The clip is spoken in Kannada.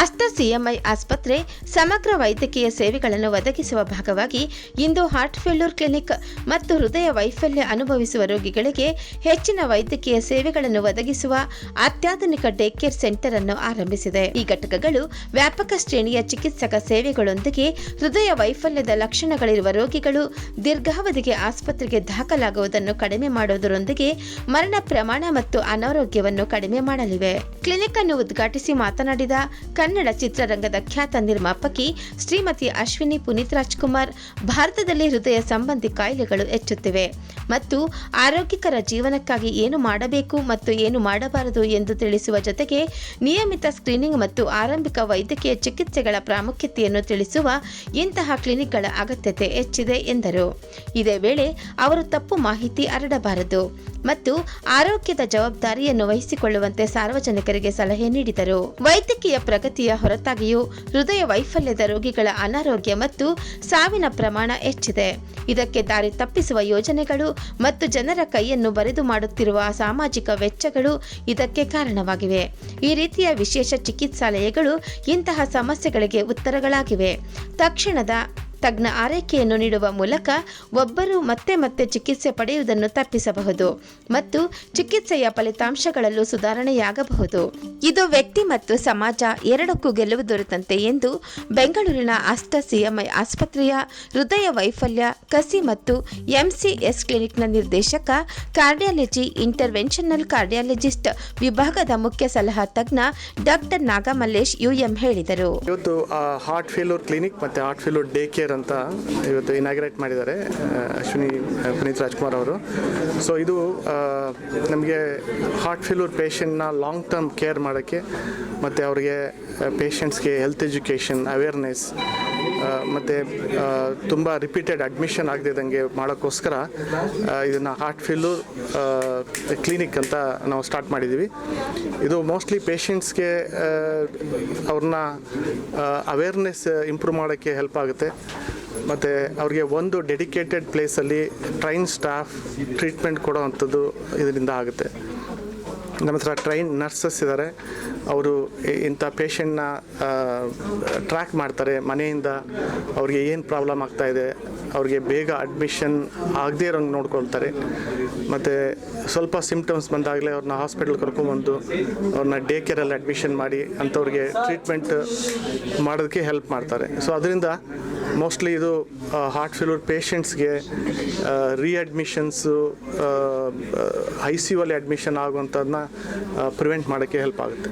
ಆಸ್ತಾ ಸಿಎಂಐ ಆಸ್ಪತ್ರೆ ಸಮಗ್ರ ವೈದ್ಯಕೀಯ ಸೇವೆಗಳನ್ನು ಒದಗಿಸುವ ಭಾಗವಾಗಿ ಇಂದು ಹಾರ್ಟ್ ಫೇಲ್ಯೂರ್ ಕ್ಲಿನಿಕ್ ಮತ್ತು ಹೃದಯ ವೈಫಲ್ಯ ಅನುಭವಿಸುವ ರೋಗಿಗಳಿಗೆ ಹೆಚ್ಚಿನ ವೈದ್ಯಕೀಯ ಸೇವೆಗಳನ್ನು ಒದಗಿಸುವ ಅತ್ಯಾಧುನಿಕ ಡೇ ಕೇರ್ ಸೆಂಟರ್ ಅನ್ನು ಆರಂಭಿಸಿದೆ. ಈ ಘಟಕಗಳು ವ್ಯಾಪಕ ಶ್ರೇಣಿಯ ಚಿಕಿತ್ಸಕ ಸೇವೆಗಳೊಂದಿಗೆ ಹೃದಯ ವೈಫಲ್ಯದ ಲಕ್ಷಣಗಳಿರುವ ರೋಗಿಗಳು ದೀರ್ಘಾವಧಿಗೆ ಆಸ್ಪತ್ರೆಗೆ ದಾಖಲಾಗುವುದನ್ನು ಕಡಿಮೆ ಮಾಡುವುದರೊಂದಿಗೆ ಮರಣ ಪ್ರಮಾಣ ಮತ್ತು ಅನಾರೋಗ್ಯವನ್ನು ಕಡಿಮೆ ಮಾಡಲಿವೆ. ಕ್ಲಿನಿಕ್ ಅನ್ನು ಉದ್ಘಾಟಿಸಿ ಮಾತನಾಡಿದ ಕನ್ನಡ ಚಿತ್ರರಂಗದ ಖ್ಯಾತ ನಿರ್ಮಾಪಕಿ ಶ್ರೀಮತಿ ಅಶ್ವಿನಿ ಪುನೀತ್ ರಾಜ್ಕುಮಾರ್, ಭಾರತದಲ್ಲಿ ಹೃದಯ ಸಂಬಂಧಿ ಕಾಯಿಲೆಗಳು ಹೆಚ್ಚುತ್ತಿವೆ ಮತ್ತು ಆರೋಗ್ಯಕರ ಜೀವನಕ್ಕಾಗಿ ಏನು ಮಾಡಬೇಕು ಮತ್ತು ಏನು ಮಾಡಬಾರದು ಎಂದು ತಿಳಿಸುವ ಜೊತೆಗೆ ನಿಯಮಿತ ಸ್ಕ್ರೀನಿಂಗ್ ಮತ್ತು ಆರಂಭಿಕ ವೈದ್ಯಕೀಯ ಚಿಕಿತ್ಸೆಗಳ ಪ್ರಾಮುಖ್ಯತೆಯನ್ನು ತಿಳಿಸುವ ಇಂತಹ ಕ್ಲಿನಿಕ್ಗಳ ಅಗತ್ಯತೆ ಹೆಚ್ಚಿದೆ ಎಂದರು. ಇದೇ ವೇಳೆ ಅವರು ತಪ್ಪು ಮಾಹಿತಿ ಹರಡಬಾರದು. ಮತ್ತು ಆರೋಗ್ಯದ ಜವಾಬ್ದಾರಿಯನ್ನು ವಹಿಸಿಕೊಳ್ಳುವಂತೆ ಸಾರ್ವಜನಿಕರಿಗೆ ಸಲಹೆ ನೀಡಿದರು. ವೈದ್ಯಕೀಯ ಪ್ರಗತಿಯ ಹೊರತಾಗಿಯೂ ಹೃದಯ ವೈಫಲ್ಯದ ರೋಗಿಗಳ ಅನಾರೋಗ್ಯ ಮತ್ತು ಸಾವಿನ ಪ್ರಮಾಣ ಹೆಚ್ಚಿದೆ. ಇದಕ್ಕೆ ದಾರಿ ತಪ್ಪಿಸುವ ಯೋಜನೆಗಳು ಮತ್ತು ಜನರ ಕೈಯನ್ನು ಬರೆದು ಮಾಡುತ್ತಿರುವ ಸಾಮಾಜಿಕ ವೆಚ್ಚಗಳು ಇದಕ್ಕೆ ಕಾರಣವಾಗಿವೆ. ಈ ರೀತಿಯ ವಿಶೇಷ ಚಿಕಿತ್ಸಾಲಯಗಳು ಇಂತಹ ಸಮಸ್ಯೆಗಳಿಗೆ ಉತ್ತರಗಳಾಗಿವೆ. ತಕ್ಷಣದ ತಜ್ಞ ಆರೈಕೆಯನ್ನು ನೀಡುವ ಮೂಲಕ ಒಬ್ಬರು ಮತ್ತೆ ಮತ್ತೆ ಚಿಕಿತ್ಸೆ ಪಡೆಯುವುದನ್ನು ತಪ್ಪಿಸಬಹುದು ಮತ್ತು ಚಿಕಿತ್ಸೆಯ ಫಲಿತಾಂಶಗಳಲ್ಲೂ ಸುಧಾರಣೆಯಾಗಬಹುದು. ಇದು ವ್ಯಕ್ತಿ ಮತ್ತು ಸಮಾಜ ಎರಡಕ್ಕೂ ಗೆಲುವು ದೊರೆತಂತೆ ಎಂದು ಬೆಂಗಳೂರಿನ ಅಷ್ಟ ಸಿಎಂಐ ಆಸ್ಪತ್ರೆಯ ಹೃದಯ ವೈಫಲ್ಯ, ಕಸಿ ಮತ್ತು ಎಂಸಿಎಸ್ ಕ್ಲಿನಿಕ್ನ ನಿರ್ದೇಶಕ, ಕಾರ್ಡಿಯಾಲಜಿ ಇಂಟರ್ವೆನ್ಷನಲ್ ಕಾರ್ಡಿಯಾಲಜಿಸ್ಟ್ ವಿಭಾಗದ ಮುಖ್ಯ ಸಲಹಾ ತಜ್ಞ ಡಾಕ್ಟರ್ ನಾಗಮಲ್ಲೇಶ್ ಯುಎಂ ಹೇಳಿದರು. ಇವತ್ತು ಹಾರ್ಟ್ ಫೇಲ್ಯೂರ್ ಕ್ಲಿನಿಕ್ ಮತ್ತೆ ಹಾರ್ಟ್ ಫೇಲ್ಯೂರ್ ಡೇ ಕೇರ್ ಅಂತ ಇವತ್ತು ಇನಾಗ್ರೇಟ್ ಮಾಡಿದ್ದಾರೆ ಅಶ್ವಿನಿ ಪುನೀತ್ ರಾಜ್ಕುಮಾರ್ ಅವರು. ಸೊ ಇದು ನಮಗೆ ಹಾರ್ಟ್ ಫೇಲ್ಯೂರ್ ಪೇಷಂಟ್ನ ಲಾಂಗ್ ಟರ್ಮ್ ಕೇರ್ ಮಾಡೋಕ್ಕೆ, ಮತ್ತು ಅವರಿಗೆ ಪೇಷಂಟ್ಸ್ಗೆ ಹೆಲ್ತ್ ಎಜುಕೇಷನ್ ಅವೇರ್ನೆಸ್ ಮತ್ತು ತುಂಬ ರಿಪೀಟೆಡ್ ಅಡ್ಮಿಷನ್ ಆಗದಿದ್ದಂಗೆ ಮಾಡೋಕ್ಕೋಸ್ಕರ ಇದನ್ನು ಹಾರ್ಟ್ ಫಿಲ್ಲು ಕ್ಲಿನಿಕ್ ಅಂತ ನಾವು ಸ್ಟಾರ್ಟ್ ಮಾಡಿದ್ದೀವಿ ಇದು ಮೋಸ್ಟ್ಲಿ ಪೇಷಂಟ್ಸ್ಗೆ ಅವ್ರನ್ನ ಅವೇರ್ನೆಸ್ ಇಂಪ್ರೂವ್ ಮಾಡೋಕ್ಕೆ ಹೆಲ್ಪ್ ಆಗುತ್ತೆ. ಮತ್ತು ಅವ್ರಿಗೆ ಒಂದು ಡೆಡಿಕೇಟೆಡ್ ಪ್ಲೇಸಲ್ಲಿ ಟ್ರೈನ್ ಸ್ಟಾಫ್ ಟ್ರೀಟ್ಮೆಂಟ್ ಕೊಡೋ ಅಂಥದ್ದು ಇದರಿಂದ ಆಗುತ್ತೆ. ನಮ್ಮ ಹತ್ರ ಟ್ರೈನ್ ನರ್ಸಸ್ ಇದ್ದಾರೆ ಅವರು ಇಂಥ ಪೇಷಂಟ್ನ ಟ್ರ್ಯಾಕ್ ಮಾಡ್ತಾರೆ. ಮನೆಯಿಂದ ಅವ್ರಿಗೆ ಏನು ಪ್ರಾಬ್ಲಮ್ ಆಗ್ತಾ ಇದೆ, ಅವ್ರಿಗೆ ಬೇಗ ಅಡ್ಮಿಷನ್ ಆಗದೇ ಇರೋಂಗೆ ನೋಡ್ಕೊಳ್ತಾರೆ. ಮತ್ತು ಸ್ವಲ್ಪ ಸಿಮ್ಟಮ್ಸ್ ಬಂದಾಗಲೇ ಅವ್ರನ್ನ ಹಾಸ್ಪಿಟಲ್ ಕರ್ಕೊಂಬಂದು ಅವ್ರನ್ನ ಡೇ ಕೇರಲ್ಲಿ ಅಡ್ಮಿಷನ್ ಮಾಡಿ ಅಂಥವ್ರಿಗೆ ಟ್ರೀಟ್ಮೆಂಟ್ ಮಾಡೋದಕ್ಕೆ ಹೆಲ್ಪ್ ಮಾಡ್ತಾರೆ. ಸೊ ಅದರಿಂದ ಮೋಸ್ಟ್ಲಿ ಇದು ಹಾರ್ಟ್ ಫೇಲ್ಯೂರ್ ಪೇಷಂಟ್ಸ್ಗೆ ರೀಅಡ್ಮಿಷನ್ಸು ಐ ಸಿ ಯು ಅಲ್ಲಿ ಅಡ್ಮಿಷನ್ ಆಗುವಂಥದ್ದನ್ನ ಪ್ರಿವೆಂಟ್ ಮಾಡೋಕ್ಕೆ ಹೆಲ್ಪ್ ಆಗುತ್ತೆ.